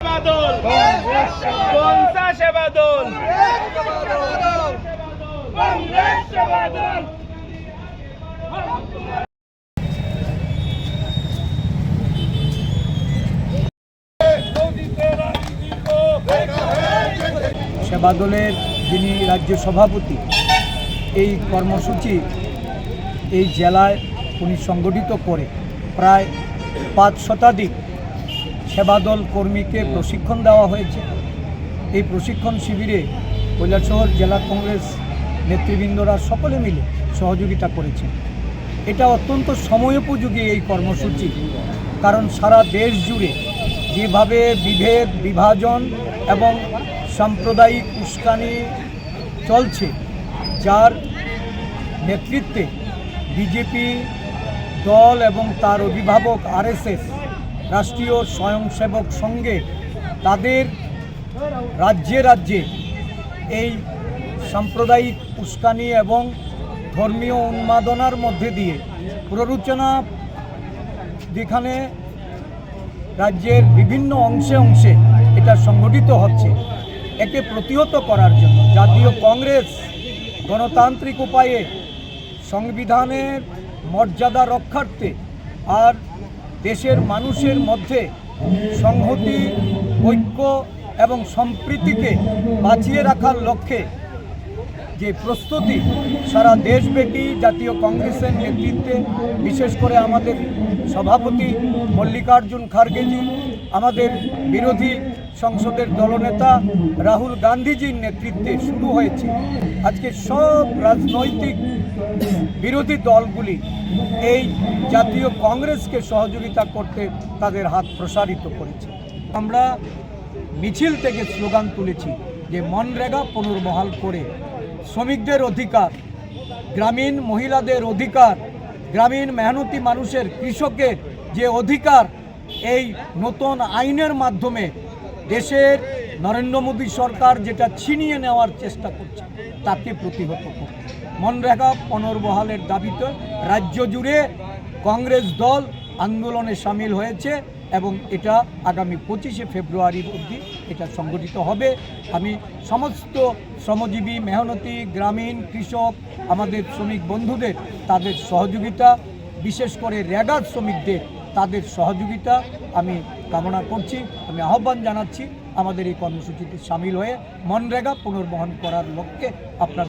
সেবা দল। কোনসা সেবা দল কংগ্রেস সেবা দল। সেবা দলের যিনি রাজ্য সভাপতি, এই কর্মসূচি এই জেলায় উনি সংগঠিত করে প্রায় পাঁচ শতাধিক সেবাদল কর্মীকে প্রশিক্ষণ দেওয়া হয়েছে। এই প্রশিক্ষণ শিবিরে কৈলাসহর জেলা কংগ্রেস নেতৃবৃন্দরা সকলে মিলে সহযোগিতা করেছে এটা অত্যন্ত সময়োপযোগী এই কর্মসূচি কারণ সারা দেশ জুড়ে যেভাবে বিভেদ বিভাজন এবং সাম্প্রদায়িক উস্কানি চলছে যার নেতৃত্বে বিজেপি দল এবং তার অভিভাবক আরএসএস রাষ্ট্রীয় স্বয়ংসেবক সঙ্গে তাদের রাজ্যে রাজ্যে এই সাম্প্রদায়িক উস্কানি এবং ধর্মীয় উন্মাদনার মধ্যে দিয়ে প্ররোচনা যেখানে রাজ্যের বিভিন্ন অংশে অংশে এটা সংগঠিত হচ্ছে, একে প্রতিহত করার জন্য। জাতীয় কংগ্রেস গণতান্ত্রিক উপায়ে সংবিধানের মর্যাদা রক্ষার্থে আর দেশের মানুষের মধ্যে সংহতি, ঐক্য এবং সম্প্রীতিকে বাঁচিয়ে রাখার লক্ষ্যে যে প্রস্তুতি সারা দেশব্যাপী জাতীয় কংগ্রেসের নেতৃত্বে, বিশেষ করে আমাদের সভাপতি মল্লিকার্জুন খার্গেজি আমাদের বিরোধী সংসদের দলনেতা রাহুল গান্ধীজির নেতৃত্বে শুরু হয়েছে। আজকে সব রাজনৈতিক বিরোধী দলগুলি এই জাতীয় কংগ্রেসকে সহযোগিতা করতে তাদের হাত প্রসারিত করেছে। আমরা মিছিল থেকে স্লোগান তুলেছি যে মনরেগা পুনর্বহাল করে শ্রমিকদের অধিকার, গ্রামীণ মহিলাদের অধিকার, গ্রামীণ মেহনতি মানুষের, কৃষকের যে অধিকার, এই নতুন আইনের মাধ্যমে দেশের নরেন্দ্র মোদী সরকার যেটা ছিনিয়ে নেওয়ার চেষ্টা করছে, তাকে প্রতিহত করতে। মনরেগা পুনর্বহালের দাবিতে রাজ্য জুড়ে কংগ্রেস দল আন্দোলনে সামিল হয়েছে এবং এটা আগামী পঁচিশে ফেব্রুয়ারির অবধি এটা সংগঠিত হবে। আমি সমস্ত শ্রমজীবী, মেহনতি, গ্রামীণ, কৃষক, আমাদের শ্রমিক বন্ধুদের তাদের সহযোগিতা, বিশেষ করে রেগার শ্রমিকদের তাদের সহযোগিতা আমি কামনা করছি। আমি আহ্বান জানাচ্ছি আমাদের এই কর্মসূচিতে সামিল হয়ে মনরেগা পুনর্বহন করার লক্ষ্যে আপনার